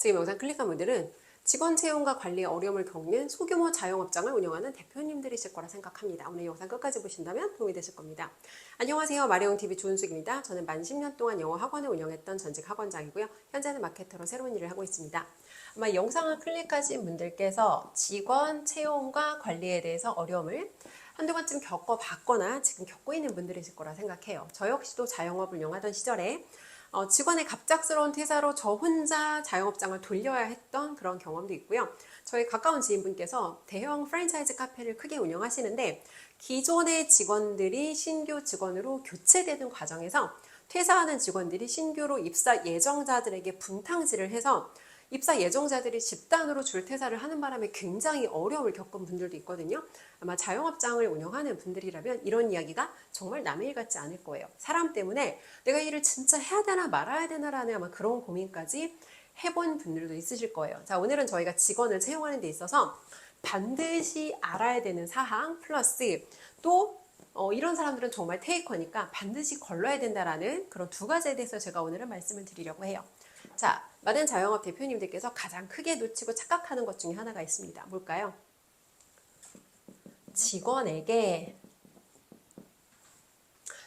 지금 영상 클릭한 분들은 직원 채용과 관리에 어려움을 겪는 소규모 자영업장을 운영하는 대표님들이실 거라 생각합니다. 오늘 영상 끝까지 보신다면 도움이 되실 겁니다. 안녕하세요. 마리옹TV 조은숙입니다. 저는 만 10년 동안 영어 학원을 운영했던 전직 학원장이고요. 현재는 마케터로 새로운 일을 하고 있습니다. 아마 이 영상을 클릭하신 분들께서 직원 채용과 관리에 대해서 어려움을 한두 번쯤 겪어봤거나 지금 겪고 있는 분들이실 거라 생각해요. 저 역시도 자영업을 운영하던 시절에 어, 직원의 갑작스러운 퇴사로 저 혼자 자영업장을 돌려야 했던 그런 경험도 있고요. 저희 가까운 지인분께서 대형 프랜차이즈 카페를 크게 운영하시는데 기존의 직원들이 신규 직원으로 교체되는 과정에서 퇴사하는 직원들이 신규로 입사 예정자들에게 분탕질을 해서 입사 예정자들이 집단으로 줄퇴사를 하는 바람에 굉장히 어려움을 겪은 분들도 있거든요. 아마 자영업장을 운영하는 분들이라면 이런 이야기가 정말 남의 일 같지 않을 거예요. 사람 때문에 내가 일을 진짜 해야 되나 말아야 되나라는 아마 그런 고민까지 해본 분들도 있으실 거예요. 자, 오늘은 저희가 직원을 채용하는 데 있어서 반드시 알아야 되는 사항 플러스 또 어, 이런 사람들은 정말 테이커니까 반드시 걸러야 된다라는 그런 두 가지에 대해서 제가 오늘은 말씀을 드리려고 해요. 자, 많은 자영업 대표님들께서 가장 크게 놓치고 착각하는 것 중에 하나가 있습니다. 뭘까요? 직원에게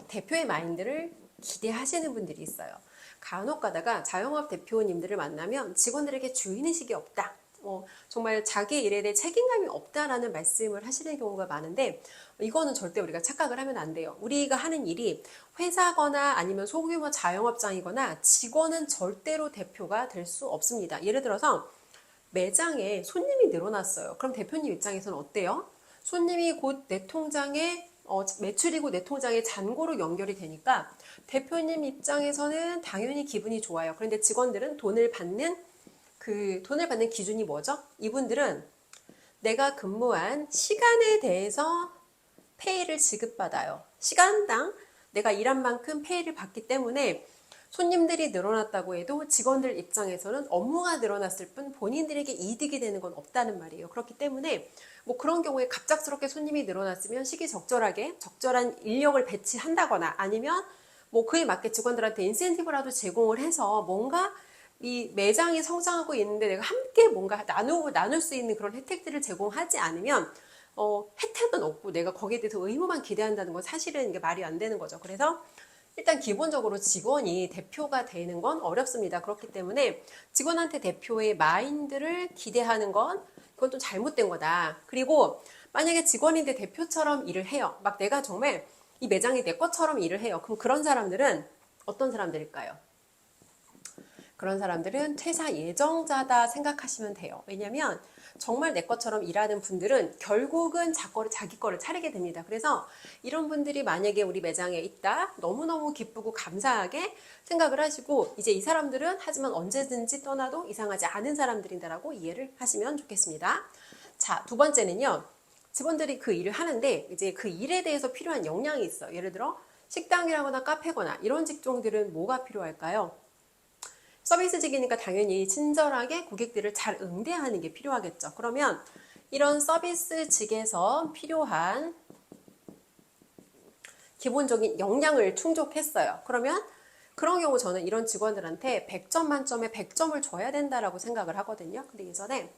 대표의 마인드를 기대하시는 분들이 있어요. 간혹 가다가 자영업 대표님들을 만나면 직원들에게 주인의식이 없다. 어, 정말 자기 일에 대해 책임감이 없다라는 말씀을 하시는 경우가 많은데 이거는 절대 우리가 착각을 하면 안 돼요. 우리가 하는 일이 회사거나 아니면 소규모 자영업장이거나 직원은 절대로 대표가 될 수 없습니다. 예를 들어서 매장에 손님이 늘어났어요. 그럼 대표님 입장에서는 어때요? 손님이 곧 내 통장에 어, 매출이고 내 통장에 잔고로 연결이 되니까 대표님 입장에서는 당연히 기분이 좋아요. 그런데 직원들은 돈을 받는 그 돈을 받는 기준이 뭐죠? 이분들은 내가 근무한 시간에 대해서 페이를 지급받아요. 시간당 내가 일한 만큼 페이를 받기 때문에 손님들이 늘어났다고 해도 직원들 입장에서는 업무가 늘어났을 뿐 본인들에게 이득이 되는 건 없다는 말이에요. 그렇기 때문에 뭐 그런 경우에 갑작스럽게 손님이 늘어났으면 시기적절하게 적절한 인력을 배치한다거나 아니면 뭐 그에 맞게 직원들한테 인센티브라도 제공을 해서 뭔가 이 매장이 성장하고 있는데 내가 함께 뭔가 나누고 나눌 수 있는 그런 혜택들을 제공하지 않으면 어, 혜택은 없고 내가 거기에 대해서 의무만 기대한다는 건 사실은 이게 말이 안 되는 거죠. 그래서 일단 기본적으로 직원이 대표가 되는 건 어렵습니다. 그렇기 때문에 직원한테 대표의 마인드를 기대하는 건 그건 좀 잘못된 거다. 그리고 만약에 직원인데 대표처럼 일을 해요. 막 내가 정말 이 매장이 내 것처럼 일을 해요. 그럼 그런 사람들은 어떤 사람들일까요? 그런 사람들은 퇴사 예정자다 생각하시면 돼요. 왜냐면 정말 내 것처럼 일하는 분들은 결국은 자거를, 자기 거를 차리게 됩니다. 그래서 이런 분들이 만약에 우리 매장에 있다 너무너무 기쁘고 감사하게 생각을 하시고 이제 이 사람들은 하지만 언제든지 떠나도 이상하지 않은 사람들인다라고 이해를 하시면 좋겠습니다. 자, 두 번째는요. 직원들이 그 일을 하는데 이제 그 일에 대해서 필요한 역량이 있어. 예를 들어 식당이라거나 카페거나 이런 직종들은 뭐가 필요할까요? 서비스직이니까 당연히 친절하게 고객들을 잘 응대하는 게 필요하겠죠. 그러면 이런 서비스직에서 필요한 기본적인 역량을 충족했어요. 그러면 그런 경우 저는 이런 직원들한테 100점 만점에 100점을 줘야 된다라고 생각을 하거든요. 근데 예전에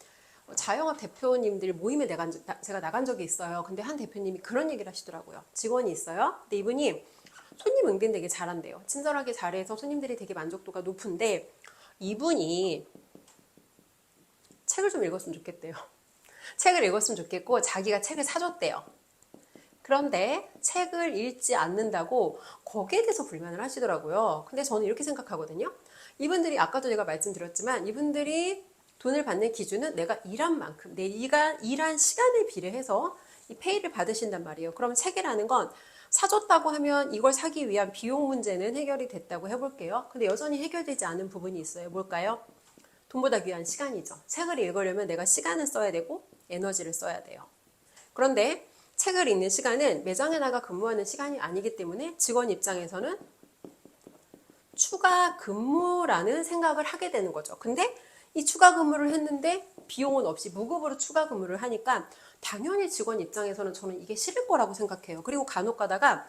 자영업 대표님들 모임에 내가, 제가 나간 적이 있어요. 근데 한 대표님이 그런 얘기를 하시더라고요. 직원이 있어요. 근데 이분이 손님 응대는 되게 잘한대요. 친절하게 잘해서 손님들이 되게 만족도가 높은데 이분이 책을 좀 읽었으면 좋겠대요. 책을 읽었으면 좋겠고 자기가 책을 사줬대요. 그런데 책을 읽지 않는다고 거기에 대해서 불만을 하시더라고요. 근데 저는 이렇게 생각하거든요. 이분들이 아까도 제가 말씀드렸지만 이분들이 돈을 받는 기준은 내가 일한 만큼 내가 일한 시간에 비례해서 이 페이를 받으신단 말이에요. 그럼 책이라는 건 사줬다고 하면 이걸 사기 위한 비용 문제는 해결이 됐다고 해볼게요. 근데 여전히 해결되지 않은 부분이 있어요. 뭘까요? 돈보다 귀한 시간이죠. 책을 읽으려면 내가 시간을 써야 되고 에너지를 써야 돼요. 그런데 책을 읽는 시간은 매장에 나가 근무하는 시간이 아니기 때문에 직원 입장에서는 추가 근무라는 생각을 하게 되는 거죠. 근데 이 추가 근무를 했는데 비용은 없이 무급으로 추가 근무를 하니까 당연히 직원 입장에서는 저는 이게 싫을 거라고 생각해요. 그리고 간혹 가다가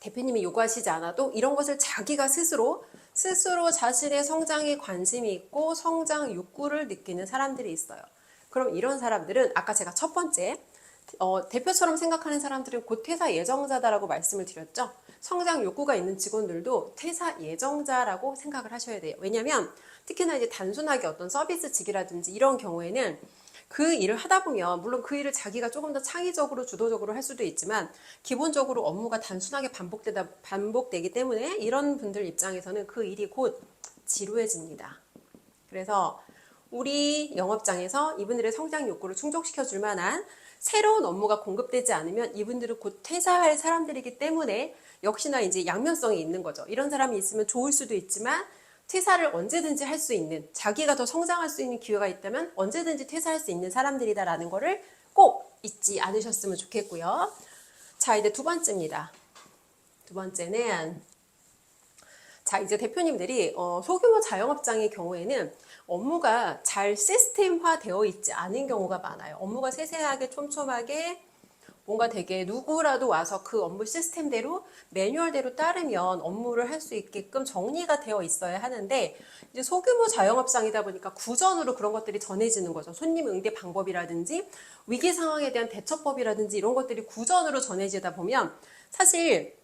대표님이 요구하시지 않아도 이런 것을 자기가 스스로 스스로 자신의 성장에 관심이 있고 성장 욕구를 느끼는 사람들이 있어요. 그럼 이런 사람들은 아까 제가 첫 번째 어, 대표처럼 생각하는 사람들은 곧 퇴사 예정자다라고 말씀을 드렸죠. 성장 욕구가 있는 직원들도 퇴사 예정자라고 생각을 하셔야 돼요. 왜냐하면 특히나 이제 단순하게 어떤 서비스 직이라든지 이런 경우에는 그 일을 하다 보면 물론 그 일을 자기가 조금 더 창의적으로 주도적으로 할 수도 있지만 기본적으로 업무가 단순하게 반복되다 반복되기 때문에 이런 분들 입장에서는 그 일이 곧 지루해집니다. 그래서 우리 영업장에서 이분들의 성장 욕구를 충족시켜 줄 만한 새로운 업무가 공급되지 않으면 이분들은 곧 퇴사할 사람들이기 때문에 역시나 이제 양면성이 있는 거죠. 이런 사람이 있으면 좋을 수도 있지만 퇴사를 언제든지 할 수 있는 자기가 더 성장할 수 있는 기회가 있다면 언제든지 퇴사할 수 있는 사람들이다라는 거를 꼭 잊지 않으셨으면 좋겠고요. 자, 이제 두 번째입니다. 두 번째는 자, 이제 대표님들이 어, 소규모 자영업장의 경우에는 업무가 잘 시스템화 되어 있지 않은 경우가 많아요. 업무가 세세하게 촘촘하게 뭔가 되게 누구라도 와서 그 업무 시스템대로 매뉴얼대로 따르면 업무를 할 수 있게끔 정리가 되어 있어야 하는데 이제 소규모 자영업장이다 보니까 구전으로 그런 것들이 전해지는 거죠. 손님 응대 방법이라든지 위기 상황에 대한 대처법이라든지 이런 것들이 구전으로 전해지다 보면 사실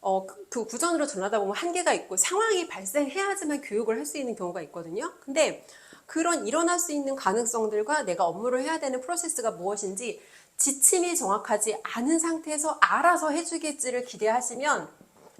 어, 그- 그 구전으로 전하다 보면 한계가 있고 상황이 발생해야지만 교육을 할 수 있는 경우가 있거든요. 근데 그런 일어날 수 있는 가능성들과 내가 업무를 해야 되는 프로세스가 무엇인지 지침이 정확하지 않은 상태에서 알아서 해주겠지를 기대하시면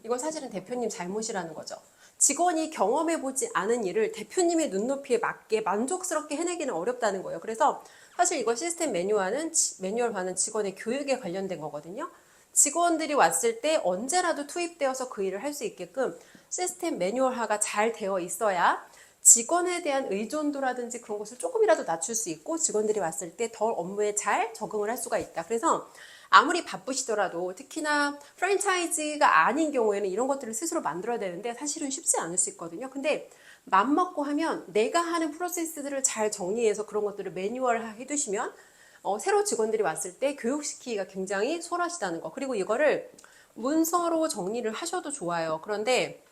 이건 사실은 대표님 잘못이라는 거죠. 직원이 경험해보지 않은 일을 대표님의 눈높이에 맞게 만족스럽게 해내기는 어렵다는 거예요. 그래서 사실 이거 시스템 매뉴얼은 지- 매뉴얼화는 직원의 교육에 관련된 거거든요. 직원들이 왔을 때 언제라도 투입되어서 그 일을 할 수 있게끔 시스템 매뉴얼화가 잘 되어 있어야 직원에 대한 의존도라든지 그런 것을 조금이라도 낮출 수 있고 직원들이 왔을 때더 업무에 잘 적응을 할 수가 있다. 그래서 아무리 바쁘시더라도 특히나 프랜차이즈가 아닌 경우에는 이런 것들을 스스로 만들어야 되는데 사실은 쉽지 않을 수 있거든요. 근데 맘 먹고 하면 내가 하는 프로세스들을 잘 정리해서 그런 것들을 매뉴얼화 해두시면 어, 새로 직원들이 왔을 때 교육시키기가 굉장히 수월하시다는 거. 그리고 이거를 문서로 정리를 하셔도 좋아요. 그런데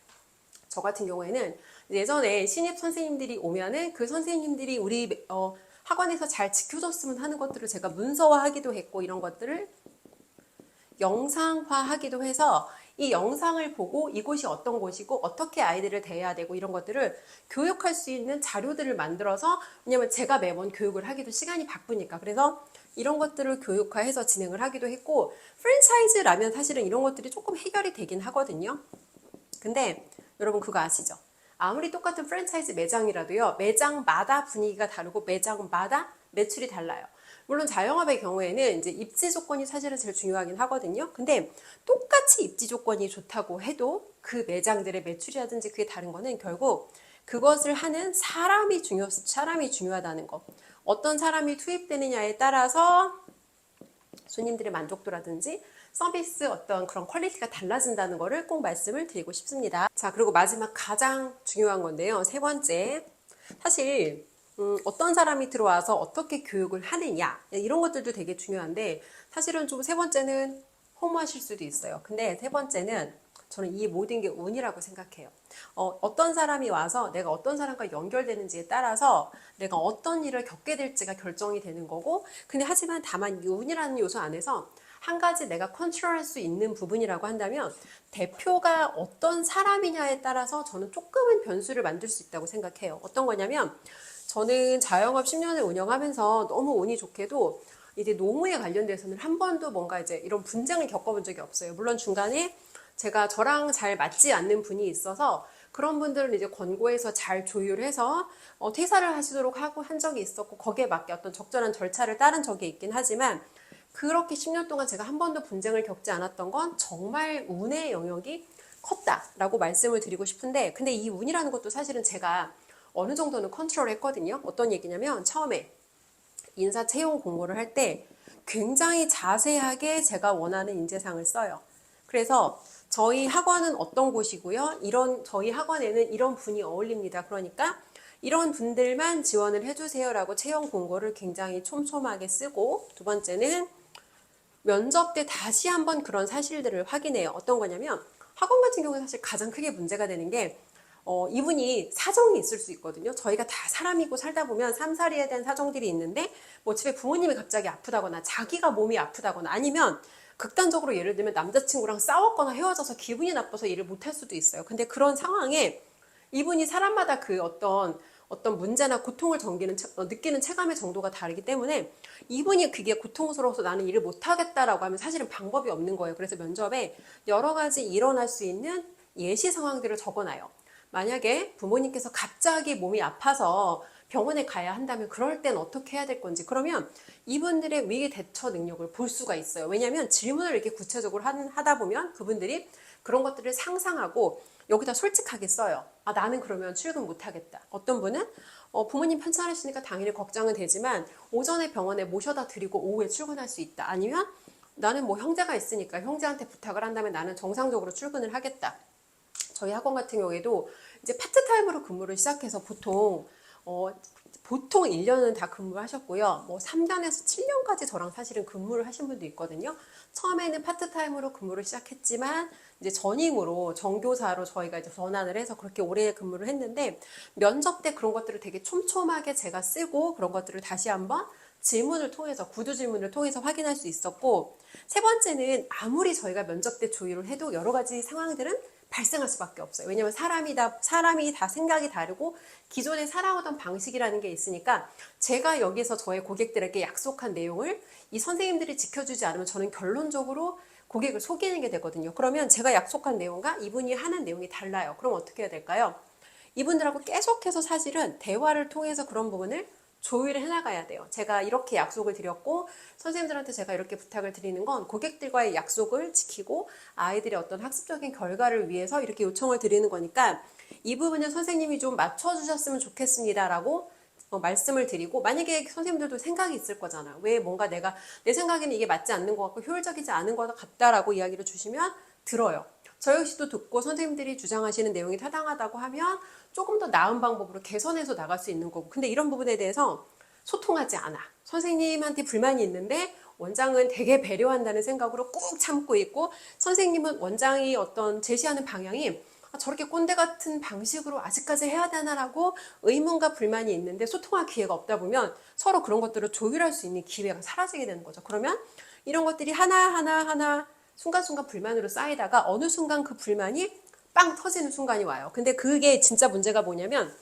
저 같은 경우에는 예전에 신입 선생님들이 오면은 그 선생님들이 우리 어, 학원에서 잘 지켜줬으면 하는 것들을 제가 문서화하기도 했고 이런 것들을 영상화하기도 해서 이 영상을 보고 이곳이 어떤 곳이고 어떻게 아이들을 대해야 되고 이런 것들을 교육할 수 있는 자료들을 만들어서 왜냐면 제가 매번 교육을 하기도 시간이 바쁘니까 그래서 이런 것들을 교육화해서 진행을 하기도 했고 프랜차이즈라면 사실은 이런 것들이 조금 해결이 되긴 하거든요. 근데 여러분 그거 아시죠? 아무리 똑같은 프랜차이즈 매장이라도요, 매장마다 분위기가 다르고 매장마다 매출이 달라요. 물론 자영업의 경우에는 이제 입지 조건이 사실은 제일 중요하긴 하거든요. 근데 똑같이 입지 조건이 좋다고 해도 그 매장들의 매출이라든지 그게 다른 거는 결국 그것을 하는 사람이 중요, 사람이 중요하다는 거. 어떤 사람이 투입되느냐에 따라서 손님들의 만족도라든지 서비스 어떤 그런 퀄리티가 달라진다는 거를 꼭 말씀을 드리고 싶습니다. 자, 그리고 마지막 가장 중요한 건데요. 세 번째. 사실, 음, 어떤 사람이 들어와서 어떻게 교육을 하느냐. 이런 것들도 되게 중요한데, 사실은 좀 세 번째는 허무하실 수도 있어요. 근데 세 번째는 저는 이 모든 게 운이라고 생각해요. 어, 어떤 사람이 와서 내가 어떤 사람과 연결되는지에 따라서 내가 어떤 일을 겪게 될지가 결정이 되는 거고, 근데 하지만 다만 이 운이라는 요소 안에서 한 가지 내가 컨트롤할 수 있는 부분이라고 한다면 대표가 어떤 사람이냐에 따라서 저는 조금은 변수를 만들 수 있다고 생각해요. 어떤 거냐면 저는 자영업 10년을 운영하면서 너무 운이 좋게도 이제 노무에 관련돼서는 한 번도 뭔가 이제 이런 분쟁을 겪어본 적이 없어요. 물론 중간에 제가 저랑 잘 맞지 않는 분이 있어서 그런 분들은 이제 권고해서 잘 조율해서 어, 퇴사를 하시도록 하고 한 적이 있었고 거기에 맞게 어떤 적절한 절차를 따른 적이 있긴 하지만 그렇게 10년 동안 제가 한 번도 분쟁을 겪지 않았던 건 정말 운의 영역이 컸다라고 말씀을 드리고 싶은데 근데 이 운이라는 것도 사실은 제가 어느 정도는 컨트롤 했거든요. 어떤 얘기냐면 처음에 인사 채용 공고를 할 때 굉장히 자세하게 제가 원하는 인재상을 써요. 그래서 저희 학원은 어떤 곳이고요. 이런 저희 학원에는 이런 분이 어울립니다. 그러니까 이런 분들만 지원을 해주세요라고 채용 공고를 굉장히 촘촘하게 쓰고 두 번째는 면접 때 다시 한번 그런 사실들을 확인해요. 어떤 거냐면 학원 같은 경우는 사실 가장 크게 문제가 되는 게 어, 이분이 사정이 있을 수 있거든요. 저희가 다 사람이고 살다 보면 삼살이에 대한 사정들이 있는데 뭐 집에 부모님이 갑자기 아프다거나 자기가 몸이 아프다거나 아니면 극단적으로 예를 들면 남자친구랑 싸웠거나 헤어져서 기분이 나빠서 일을 못할 수도 있어요. 근데 그런 상황에 이분이 사람마다 그 어떤 어떤 문제나 고통을 정기는 체- 어, 느끼는 체감의 정도가 다르기 때문에 이분이 그게 고통스러워서 나는 일을 못하겠다라고 하면 사실은 방법이 없는 거예요. 그래서 면접에 여러 가지 일어날 수 있는 예시 상황들을 적어놔요. 만약에 부모님께서 갑자기 몸이 아파서 병원에 가야 한다면 그럴 땐 어떻게 해야 될 건지 그러면 이분들의 위기 대처 능력을 볼 수가 있어요. 왜냐하면 질문을 이렇게 구체적으로 하- 하다 보면 그분들이 그런 것들을 상상하고 여기다 솔직하게 써요. 아, 나는 그러면 출근 못 하겠다. 어떤 분은 어, 부모님 편찮으시니까 당연히 걱정은 되지만 오전에 병원에 모셔다 드리고 오후에 출근할 수 있다. 아니면 나는 뭐 형제가 있으니까 형제한테 부탁을 한다면 나는 정상적으로 출근을 하겠다. 저희 학원 같은 경우에도 이제 파트타임으로 근무를 시작해서 보통 어, 보통 1년은 다 근무하셨고요. 뭐 3년에서 7년까지 저랑 사실은 근무를 하신 분도 있거든요. 처음에는 파트타임으로 근무를 시작했지만 이제 전임으로 정교사로 저희가 이제 전환을 해서 그렇게 오래 근무를 했는데 면접 때 그런 것들을 되게 촘촘하게 제가 쓰고 그런 것들을 다시 한번 질문을 통해서 구두 질문을 통해서 확인할 수 있었고 세 번째는 아무리 저희가 면접 때 조율을 해도 여러 가지 상황들은 발생할 수밖에 없어요. 왜냐하면 사람이 다 사람이 다 생각이 다르고 기존에 살아오던 방식이라는 게 있으니까 제가 여기서 저의 고객들에게 약속한 내용을 이 선생님들이 지켜주지 않으면 저는 결론적으로 고객을 속이는 게 되거든요. 그러면 제가 약속한 내용과 이분이 하는 내용이 달라요. 그럼 어떻게 해야 될까요? 이분들하고 계속해서 사실은 대화를 통해서 그런 부분을 조율을 해나가야 돼요. 제가 이렇게 약속을 드렸고 선생님들한테 제가 이렇게 부탁을 드리는 건 고객들과의 약속을 지키고 아이들의 어떤 학습적인 결과를 위해서 이렇게 요청을 드리는 거니까 이 부분은 선생님이 좀 맞춰주셨으면 좋겠습니다라고 어, 말씀을 드리고 만약에 선생님들도 생각이 있을 거잖아. 왜 뭔가 내가 내 생각에는 이게 맞지 않는 것 같고 효율적이지 않은 것 같다라고 이야기를 주시면 들어요. 저 역시도 듣고 선생님들이 주장하시는 내용이 타당하다고 하면 조금 더 나은 방법으로 개선해서 나갈 수 있는 거고. 근데 이런 부분에 대해서 소통하지 않아. 선생님한테 불만이 있는데 원장은 되게 배려한다는 생각으로 꾹 참고 있고 선생님은 원장이 어떤 제시하는 방향이 아, 저렇게 꼰대 같은 방식으로 아직까지 해야 되나라고 의문과 불만이 있는데 소통할 기회가 없다 보면 서로 그런 것들을 조율할 수 있는 기회가 사라지게 되는 거죠. 그러면 이런 것들이 하나하나 하나 순간순간 불만으로 쌓이다가 어느 순간 그 불만이 빵 터지는 순간이 와요. 근데 그게 진짜 문제가 뭐냐면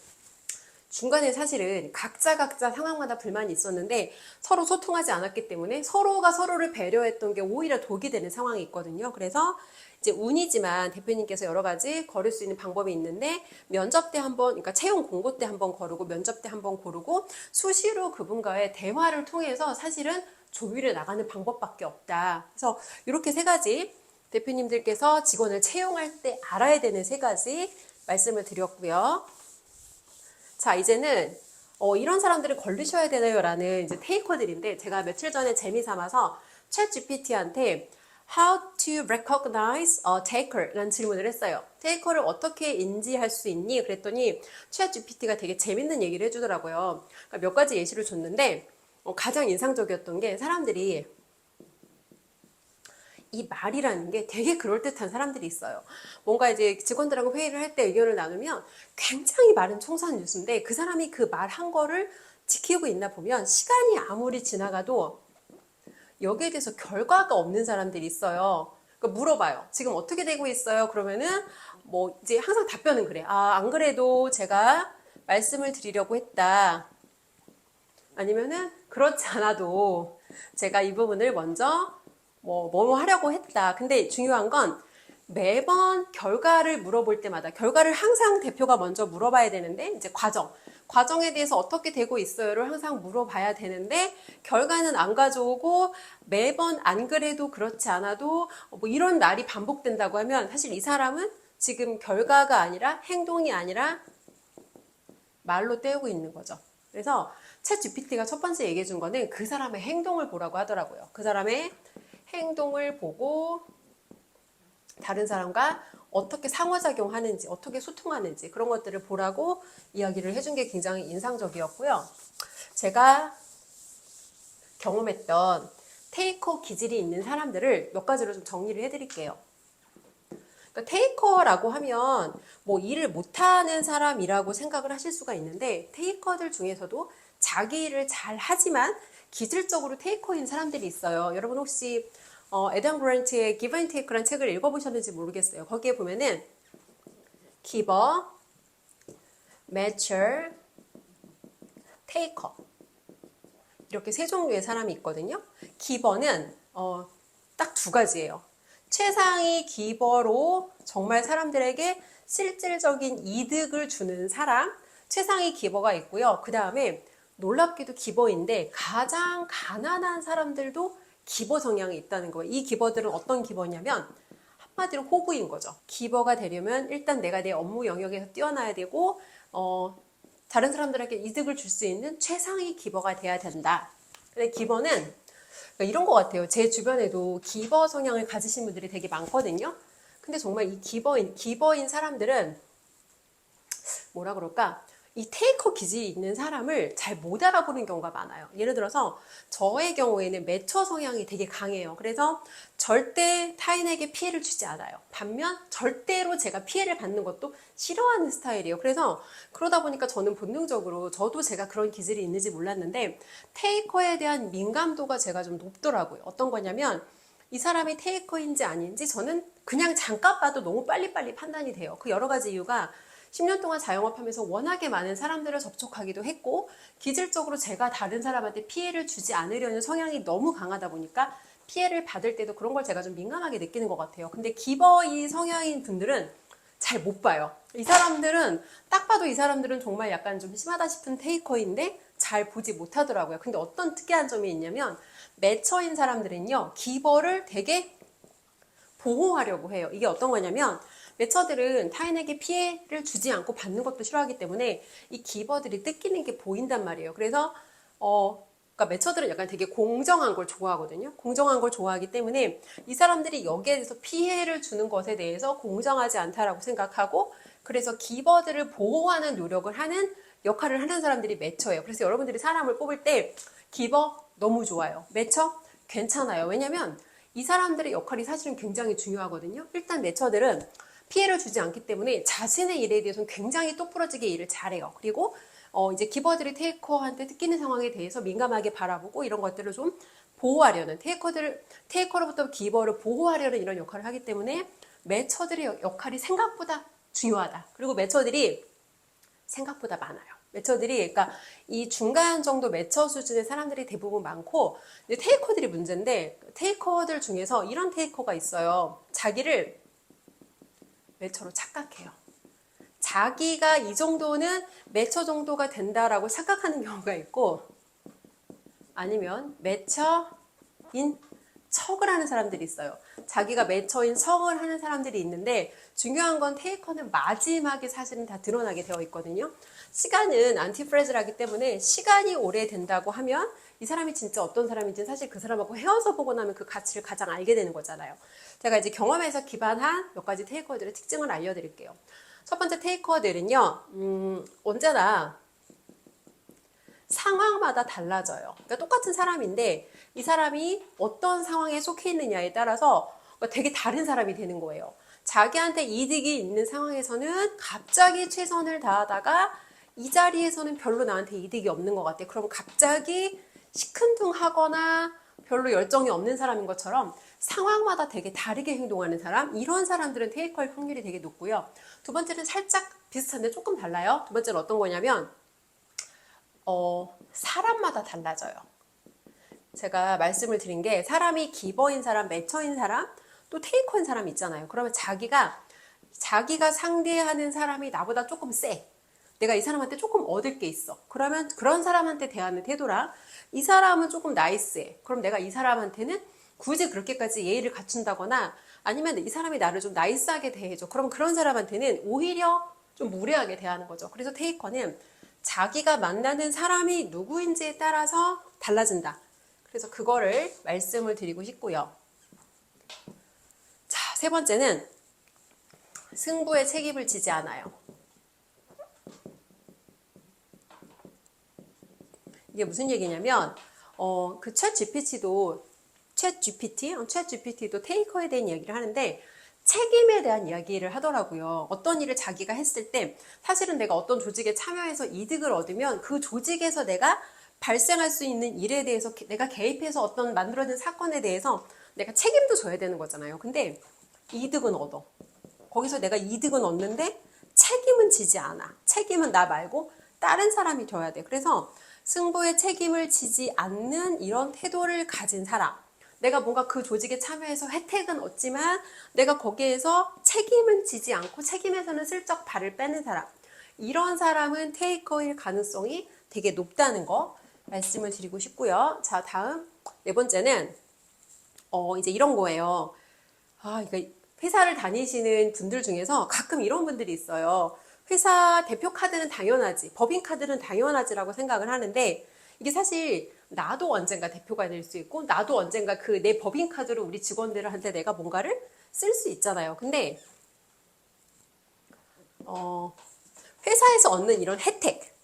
중간에 사실은 각자 각자 상황마다 불만이 있었는데 서로 소통하지 않았기 때문에 서로가 서로를 배려했던 게 오히려 독이 되는 상황이 있거든요. 그래서 이제 운이지만 대표님께서 여러 가지 걸을 수 있는 방법이 있는데 면접 때 한번 그러니까 채용 공고 때 한번 거르고 면접 때 한번 고르고 수시로 그분과의 대화를 통해서 사실은 조율해 나가는 방법밖에 없다. 그래서 이렇게 세 가지 대표님들께서 직원을 채용할 때 알아야 되는 세 가지 말씀을 드렸고요. 자, 이제는 어, 이런 사람들을 걸리셔야 되나요 라는 이제 테이커들인데 제가 며칠 전에 재미 삼아서 챗 GPT한테 How to recognize a taker라는 질문을 했어요. 테이커를 어떻게 인지할 수 있니? 그랬더니 챗 GPT가 되게 재밌는 얘기를 해주더라고요. 그러니까 몇 가지 예시를 줬는데 어, 가장 인상적이었던 게 사람들이 이 말이라는 게 되게 그럴듯한 사람들이 있어요. 뭔가 이제 직원들하고 회의를 할 때 의견을 나누면 굉장히 말은 총선 뉴스인데 그 사람이 그 말 한 거를 지키고 있나 보면 시간이 아무리 지나가도 여기에 대해서 결과가 없는 사람들이 있어요. 그러니까 물어봐요. 지금 어떻게 되고 있어요? 그러면은 뭐 이제 항상 답변은 그래. 아, 안 그래도 제가 말씀을 드리려고 했다. 아니면은 그렇지 않아도 제가 이 부분을 먼저 뭐, 뭐 하려고 했다. 근데 중요한 건 매번 결과를 물어볼 때마다 결과를 항상 대표가 먼저 물어봐야 되는데 이제 과정. 과정에 대해서 어떻게 되고 있어요를 항상 물어봐야 되는데 결과는 안 가져오고 매번 안 그래도 그렇지 않아도 뭐 이런 날이 반복된다고 하면 사실 이 사람은 지금 결과가 아니라 행동이 아니라 말로 때우고 있는 거죠. 그래서 챗 GPT가 첫 번째 얘기해 준 거는 그 사람의 행동을 보라고 하더라고요. 그 사람의 행동을 보고 다른 사람과 어떻게 상호작용하는지, 어떻게 소통하는지 그런 것들을 보라고 이야기를 해준 게 굉장히 인상적이었고요. 제가 경험했던 테이커 기질이 있는 사람들을 몇 가지로 좀 정리를 해드릴게요. 그러니까 테이커라고 하면 뭐 일을 못하는 사람이라고 생각을 하실 수가 있는데 테이커들 중에서도 자기 일을 잘 하지만 기질적으로 테이커인 사람들이 있어요. 여러분 혹시 어, 에단 그란트의 Give and Take라는 책을 읽어보셨는지 모르겠어요. 거기에 보면은 기버, 매처, 테이커 이렇게 세 종류의 사람이 있거든요. 기버는 어, 딱 두 가지예요. 최상위 기버로 정말 사람들에게 실질적인 이득을 주는 사람, 최상위 기버가 있고요. 그 다음에 놀랍게도 기버인데 가장 가난한 사람들도 기버 성향이 있다는 거예요. 이 기버들은 어떤 기버냐면 한마디로 호구인 거죠. 기버가 되려면 일단 내가 내 업무 영역에서 뛰어나야 되고 어, 다른 사람들에게 이득을 줄 수 있는 최상위 기버가 돼야 된다. 근데 기버는 그러니까 이런 것 같아요. 제 주변에도 기버 성향을 가지신 분들이 되게 많거든요. 근데 정말 이 기버인 기버인 사람들은 뭐라 그럴까? 이 테이커 기질이 있는 사람을 잘 못 알아보는 경우가 많아요. 예를 들어서 저의 경우에는 매처 성향이 되게 강해요. 그래서 절대 타인에게 피해를 주지 않아요. 반면 절대로 제가 피해를 받는 것도 싫어하는 스타일이에요. 그래서 그러다 보니까 저는 본능적으로 저도 제가 그런 기질이 있는지 몰랐는데 테이커에 대한 민감도가 제가 좀 높더라고요. 어떤 거냐면 이 사람이 테이커인지 아닌지 저는 그냥 잠깐 봐도 너무 빨리빨리 판단이 돼요. 그 여러 가지 이유가 10년 동안 자영업하면서 워낙에 많은 사람들을 접촉하기도 했고 기질적으로 제가 다른 사람한테 피해를 주지 않으려는 성향이 너무 강하다 보니까 피해를 받을 때도 그런 걸 제가 좀 민감하게 느끼는 것 같아요. 근데 기버이 성향인 분들은 잘 못 봐요. 이 사람들은 딱 봐도 이 사람들은 정말 약간 좀 심하다 싶은 테이커인데 잘 보지 못하더라고요. 근데 어떤 특이한 점이 있냐면 매처인 사람들은요 기버를 되게 보호하려고 해요. 이게 어떤 거냐면 매처들은 타인에게 피해를 주지 않고 받는 것도 싫어하기 때문에 이 기버들이 뜯기는 게 보인단 말이에요. 그래서 어 그러니까 매처들은 약간 되게 공정한 걸 좋아하거든요. 공정한 걸 좋아하기 때문에 이 사람들이 여기에 대해서 피해를 주는 것에 대해서 공정하지 않다라고 생각하고 그래서 기버들을 보호하는 노력을 하는 역할을 하는 사람들이 매처예요. 그래서 여러분들이 사람을 뽑을 때 기버 너무 좋아요. 매처 괜찮아요. 왜냐면 이 사람들의 역할이 사실은 굉장히 중요하거든요. 일단 매처들은 피해를 주지 않기 때문에 자신의 일에 대해서는 굉장히 똑부러지게 일을 잘해요. 그리고 어 이제 기버들이 테이커한테 뜯기는 상황에 대해서 민감하게 바라보고 이런 것들을 좀 보호하려는 테이커들 테이커로부터 기버를 보호하려는 이런 역할을 하기 때문에 매처들의 역할이 생각보다 중요하다. 그리고 매처들이 생각보다 많아요. 매처들이 그러니까 이 중간 정도 매처 수준의 사람들이 대부분 많고 근데 테이커들이 문제인데 테이커들 중에서 이런 테이커가 있어요. 자기를 매처로 착각해요. 자기가 이 정도는 매처 정도가 된다라고 착각하는 경우가 있고 아니면 매처인 척을 하는 사람들이 있어요. 자기가 매처인 척을 하는 사람들이 있는데 중요한 건 테이커는 마지막에 사실은 다 드러나게 되어 있거든요. 시간은 안티프레즈라기 때문에 시간이 오래 된다고 하면 이 사람이 진짜 어떤 사람인지 사실 그 사람하고 헤어져 보고 나면 그 가치를 가장 알게 되는 거잖아요. 제가 이제 경험에서 기반한 몇 가지 테이커들의 특징을 알려드릴게요. 첫 번째 테이커들은요, 음, 언제나 상황마다 달라져요. 그러니까 똑같은 사람인데 이 사람이 어떤 상황에 속해 있느냐에 따라서 되게 다른 사람이 되는 거예요. 자기한테 이득이 있는 상황에서는 갑자기 최선을 다하다가 이 자리에서는 별로 나한테 이득이 없는 것 같아. 그럼 갑자기 시큰둥하거나 별로 열정이 없는 사람인 것처럼 상황마다 되게 다르게 행동하는 사람 이런 사람들은 테이커일 확률이 되게 높고요. 두 번째는 살짝 비슷한데 조금 달라요. 두 번째는 어떤 거냐면 어, 사람마다 달라져요. 제가 말씀을 드린 게 사람이 기버인 사람, 매처인 사람, 또 테이커인 사람 있잖아요. 그러면 자기가 자기가 상대하는 사람이 나보다 조금 세. 내가 이 사람한테 조금 얻을 게 있어. 그러면 그런 사람한테 대하는 태도랑 이 사람은 조금 나이스해. 그럼 내가 이 사람한테는 굳이 그렇게까지 예의를 갖춘다거나 아니면 이 사람이 나를 좀 나이스하게 대해줘. 그럼 그런 사람한테는 오히려 좀 무례하게 대하는 거죠. 그래서 테이커는 자기가 만나는 사람이 누구인지에 따라서 달라진다. 그래서 그거를 말씀을 드리고 싶고요. 자, 세 번째는 승부에 책임을 지지 않아요. 이게 무슨 얘기냐면 어, 그챗 GPT도 챗 GPT, 챗 GPT도 테이커에 대한 얘기를 하는데 책임에 대한 이야기를 하더라고요. 어떤 일을 자기가 했을 때 사실은 내가 어떤 조직에 참여해서 이득을 얻으면 그 조직에서 내가 발생할 수 있는 일에 대해서 개- 내가 개입해서 어떤 만들어진 사건에 대해서 내가 책임도 져야 되는 거잖아요. 근데 이득은 얻어. 거기서 내가 이득은 얻는데 책임은 지지 않아. 책임은 나 말고 다른 사람이 져야 돼. 그래서 승부에 책임을 지지 않는 이런 태도를 가진 사람. 내가 뭔가 그 조직에 참여해서 혜택은 얻지만 내가 거기에서 책임은 지지 않고 책임에서는 슬쩍 발을 빼는 사람. 이런 사람은 테이커일 가능성이 되게 높다는 거 말씀을 드리고 싶고요. 자, 다음 네 번째는 어, 이제 이런 거예요. 아, 이거 회사를 다니시는 분들 중에서 가끔 이런 분들이 있어요. 회사 대표 카드는 당연하지, 법인 카드는 당연하지라고 생각을 하는데 이게 사실 나도 언젠가 대표가 될 수 있고 나도 언젠가 그 내 법인 카드로 우리 직원들한테 내가 뭔가를 쓸 수 있잖아요. 근데 어, 회사에서 얻는 이런 혜택,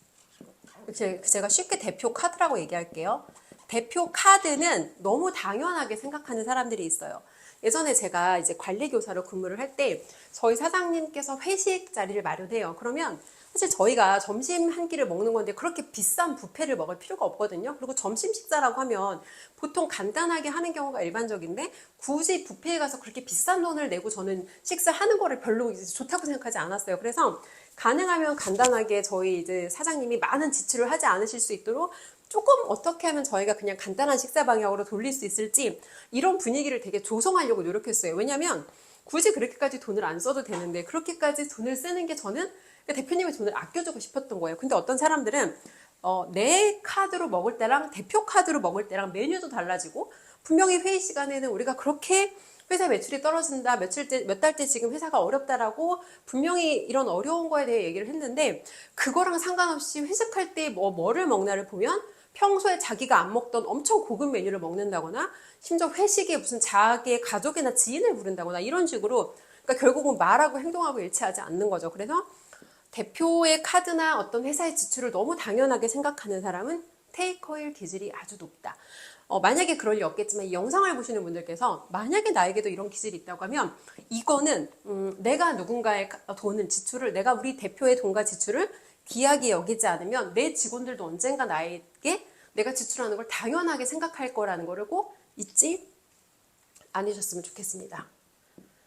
제- 제가 쉽게 대표 카드라고 얘기할게요. 대표 카드는 너무 당연하게 생각하는 사람들이 있어요. 예전에 제가 이제 관리교사로 근무를 할 때 저희 사장님께서 회식 자리를 마련해요. 그러면 사실 저희가 점심 한 끼를 먹는 건데 그렇게 비싼 뷔페를 먹을 필요가 없거든요. 그리고 점심 식사라고 하면 보통 간단하게 하는 경우가 일반적인데 굳이 뷔페에 가서 그렇게 비싼 돈을 내고 저는 식사하는 거를 별로 좋다고 생각하지 않았어요. 그래서 가능하면 간단하게 저희 이제 사장님이 많은 지출을 하지 않으실 수 있도록 조금 어떻게 하면 저희가 그냥 간단한 식사 방향으로 돌릴 수 있을지 이런 분위기를 되게 조성하려고 노력했어요. 왜냐면 굳이 그렇게까지 돈을 안 써도 되는데 그렇게까지 돈을 쓰는 게 저는 대표님의 돈을 아껴주고 싶었던 거예요. 근데 어떤 사람들은 어, 내 카드로 먹을 때랑 대표 카드로 먹을 때랑 메뉴도 달라지고 분명히 회의 시간에는 우리가 그렇게 회사 매출이 떨어진다, 며칠 때, 몇달때 지금 회사가 어렵다라고 분명히 이런 어려운 거에 대해 얘기를 했는데 그거랑 상관없이 회식할 때 뭐, 뭐를 먹나를 보면 평소에 자기가 안 먹던 엄청 고급 메뉴를 먹는다거나 심지어 회식에 무슨 자기의 가족이나 지인을 부른다거나 이런 식으로 그러니까 결국은 말하고 행동하고 일치하지 않는 거죠. 그래서 대표의 카드나 어떤 회사의 지출을 너무 당연하게 생각하는 사람은 테이커일 기질이 아주 높다. 어, 만약에 그럴 리 없겠지만 이 영상을 보시는 분들께서 만약에 나에게도 이런 기질이 있다고 하면 이거는 음, 내가 누군가의 카- 돈을 지출을 내가 우리 대표의 돈과 지출을 귀하게 여기지 않으면 내 직원들도 언젠가 나에게 내가 지출하는 걸 당연하게 생각할 거라는 거를 꼭 잊지 않으셨으면 좋겠습니다.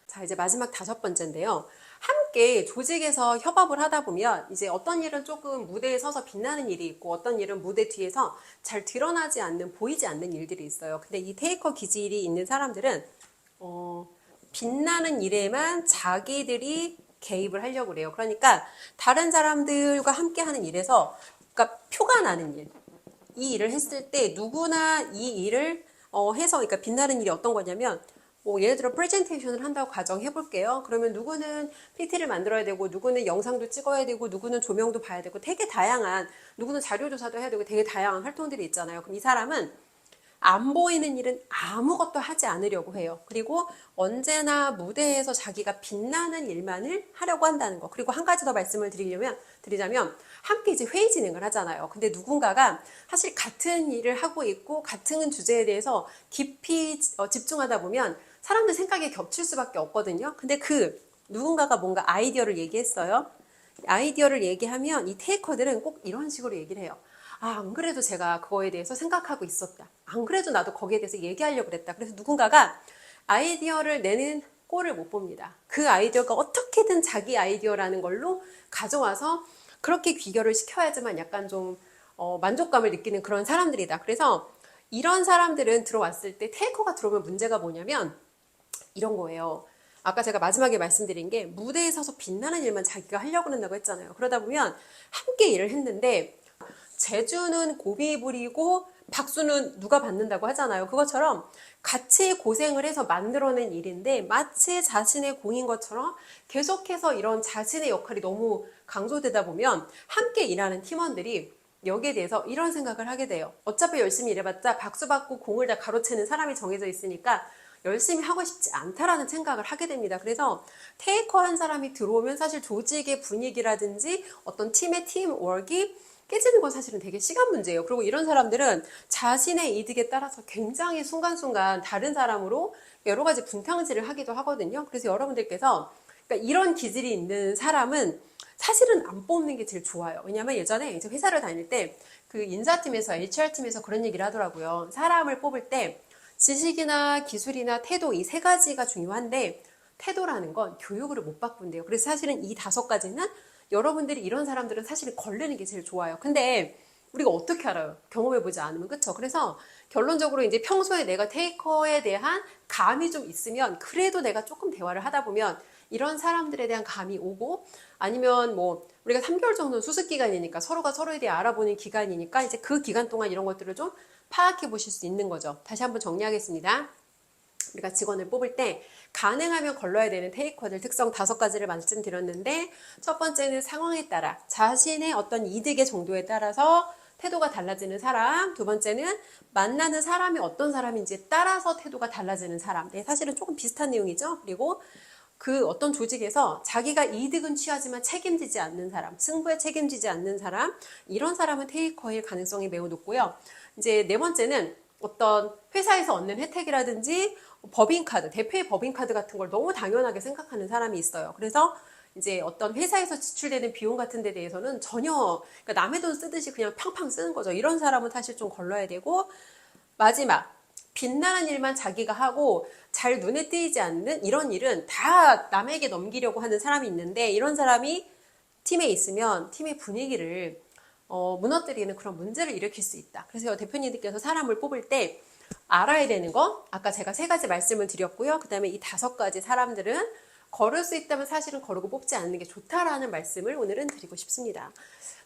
자, 이제 마지막 다섯 번째인데요. 함께 조직에서 협업을 하다 보면 이제 어떤 일은 조금 무대에 서서 빛나는 일이 있고 어떤 일은 무대 뒤에서 잘 드러나지 않는 보이지 않는 일들이 있어요. 근데 이 테이커 기질이 있는 사람들은 어, 빛나는 일에만 자기들이 개입을 하려고 그래요. 그러니까 다른 사람들과 함께 하는 일에서 그러니까 표가 나는 일. 이 일을 했을 때 누구나 이 일을 어, 해서 그러니까 빛나는 일이 어떤 거냐면 뭐 예를 들어 프레젠테이션을 한다고 가정해 볼게요. 그러면 누구는 PT를 만들어야 되고 누구는 영상도 찍어야 되고 누구는 조명도 봐야 되고 되게 다양한 누구는 자료 조사도 해야 되고 되게 다양한 활동들이 있잖아요. 그럼 이 사람은 안 보이는 일은 아무것도 하지 않으려고 해요. 그리고 언제나 무대에서 자기가 빛나는 일만을 하려고 한다는 거. 그리고 한 가지 더 말씀을 드리려면, 드리자면, 함께 이제 회의 진행을 하잖아요. 근데 누군가가 사실 같은 일을 하고 있고, 같은 주제에 대해서 깊이 어, 집중하다 보면 사람들 생각이 겹칠 수밖에 없거든요. 근데 그 누군가가 뭔가 아이디어를 얘기했어요. 아이디어를 얘기하면 이 테이커들은 꼭 이런 식으로 얘기를 해요. 아, 안 그래도 제가 그거에 대해서 생각하고 있었다. 안 그래도 나도 거기에 대해서 얘기하려고 그랬다. 그래서 누군가가 아이디어를 내는 꼴을 못 봅니다. 그 아이디어가 어떻게든 자기 아이디어라는 걸로 가져와서 그렇게 귀결을 시켜야지만 약간 좀 어, 만족감을 느끼는 그런 사람들이다. 그래서 이런 사람들은 들어왔을 때 테이커가 들어오면 문제가 뭐냐면 이런 거예요. 아까 제가 마지막에 말씀드린 게 무대에 서서 빛나는 일만 자기가 하려고 한다고 했잖아요. 그러다 보면 함께 일을 했는데 제주는 고비 부리고 박수는 누가 받는다고 하잖아요. 그것처럼 같이 고생을 해서 만들어낸 일인데 마치 자신의 공인 것처럼 계속해서 이런 자신의 역할이 너무 강조되다 보면 함께 일하는 팀원들이 여기에 대해서 이런 생각을 하게 돼요. 어차피 열심히 일해봤자 박수 받고 공을 다 가로채는 사람이 정해져 있으니까 열심히 하고 싶지 않다라는 생각을 하게 됩니다. 그래서 테이커 한 사람이 들어오면 사실 조직의 분위기라든지 어떤 팀의 팀워크가 깨지는 건 사실은 되게 시간 문제예요. 그리고 이런 사람들은 자신의 이득에 따라서 굉장히 순간순간 다른 사람으로 여러 가지 분탕질을 하기도 하거든요. 그래서 여러분들께서 그러니까 이런 기질이 있는 사람은 사실은 안 뽑는 게 제일 좋아요. 왜냐하면 예전에 이제 회사를 다닐 때 그 인사팀에서 HR팀에서 그런 얘기를 하더라고요. 사람을 뽑을 때 지식이나 기술이나 태도 이 세 가지가 중요한데 태도라는 건 교육으로 못 바꾼대요. 그래서 사실은 이 다섯 가지는 여러분들이 이런 사람들은 사실 걸르는 게 제일 좋아요. 근데 우리가 어떻게 알아요? 경험해보지 않으면 그쵸? 그래서 결론적으로 이제 평소에 내가 테이커에 대한 감이 좀 있으면 그래도 내가 조금 대화를 하다 보면 이런 사람들에 대한 감이 오고 아니면 뭐 우리가 3개월 정도는 수습 기간이니까 서로가 서로에 대해 알아보는 기간이니까 이제 그 기간 동안 이런 것들을 좀 파악해 보실 수 있는 거죠. 다시 한번 정리하겠습니다. 우리가 직원을 뽑을 때 가능하면 걸러야 되는 테이커들 특성 다섯 가지를 말씀드렸는데 첫 번째는 상황에 따라 자신의 어떤 이득의 정도에 따라서 태도가 달라지는 사람 두 번째는 만나는 사람이 어떤 사람인지에 따라서 태도가 달라지는 사람 네, 사실은 조금 비슷한 내용이죠 그리고 그 어떤 조직에서 자기가 이득은 취하지만 책임지지 않는 사람, 승부에 책임지지 않는 사람, 이런 사람은 테이커일 가능성이 매우 높고요. 이제 네 번째는 어떤 회사에서 얻는 혜택이라든지 법인카드, 대표의 법인카드 같은 걸 너무 당연하게 생각하는 사람이 있어요. 그래서 이제 어떤 회사에서 지출되는 비용 같은 데 대해서는 전혀 그러니까 남의 돈 쓰듯이 그냥 팡팡 쓰는 거죠. 이런 사람은 사실 좀 걸러야 되고 마지막 빛나는 일만 자기가 하고 잘 눈에 띄지 않는 이런 일은 다 남에게 넘기려고 하는 사람이 있는데 이런 사람이 팀에 있으면 팀의 분위기를 어, 무너뜨리는 그런 문제를 일으킬 수 있다. 그래서 대표님들께서 사람을 뽑을 때 알아야 되는 거 아까 제가 세 가지 말씀을 드렸고요. 그 다음에 이 다섯 가지 사람들은 걸을 수 있다면 사실은 거르고 뽑지 않는 게 좋다라는 말씀을 오늘은 드리고 싶습니다.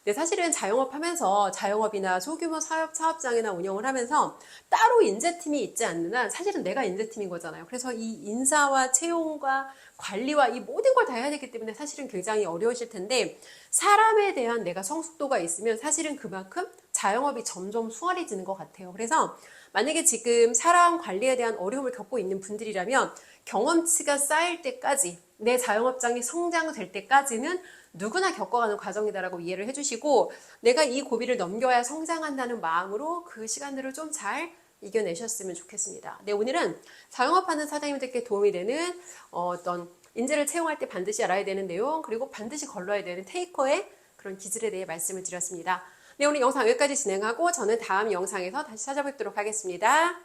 네, 사실은 자영업 하면서 자영업이나 소규모 사업, 사업장이나 운영을 하면서 따로 인재팀이 있지 않는 한 사실은 내가 인재팀인 거잖아요. 그래서 이 인사와 채용과 관리와 이 모든 걸 다 해야 되기 때문에 사실은 굉장히 어려우실 텐데 사람에 대한 내가 성숙도가 있으면 사실은 그만큼 자영업이 점점 수월해지는 것 같아요. 그래서 만약에 지금 사람 관리에 대한 어려움을 겪고 있는 분들이라면 경험치가 쌓일 때까지 내 자영업장이 성장될 때까지는 누구나 겪어가는 과정이다라고 이해를 해주시고 내가 이 고비를 넘겨야 성장한다는 마음으로 그 시간들을 좀 잘 이겨내셨으면 좋겠습니다. 네, 오늘은 자영업하는 사장님들께 도움이 되는 어, 어떤 인재를 채용할 때 반드시 알아야 되는 내용 그리고 반드시 걸러야 되는 테이커의 그런 기질에 대해 말씀을 드렸습니다. 네, 오늘 영상 여기까지 진행하고 저는 다음 영상에서 다시 찾아뵙도록 하겠습니다.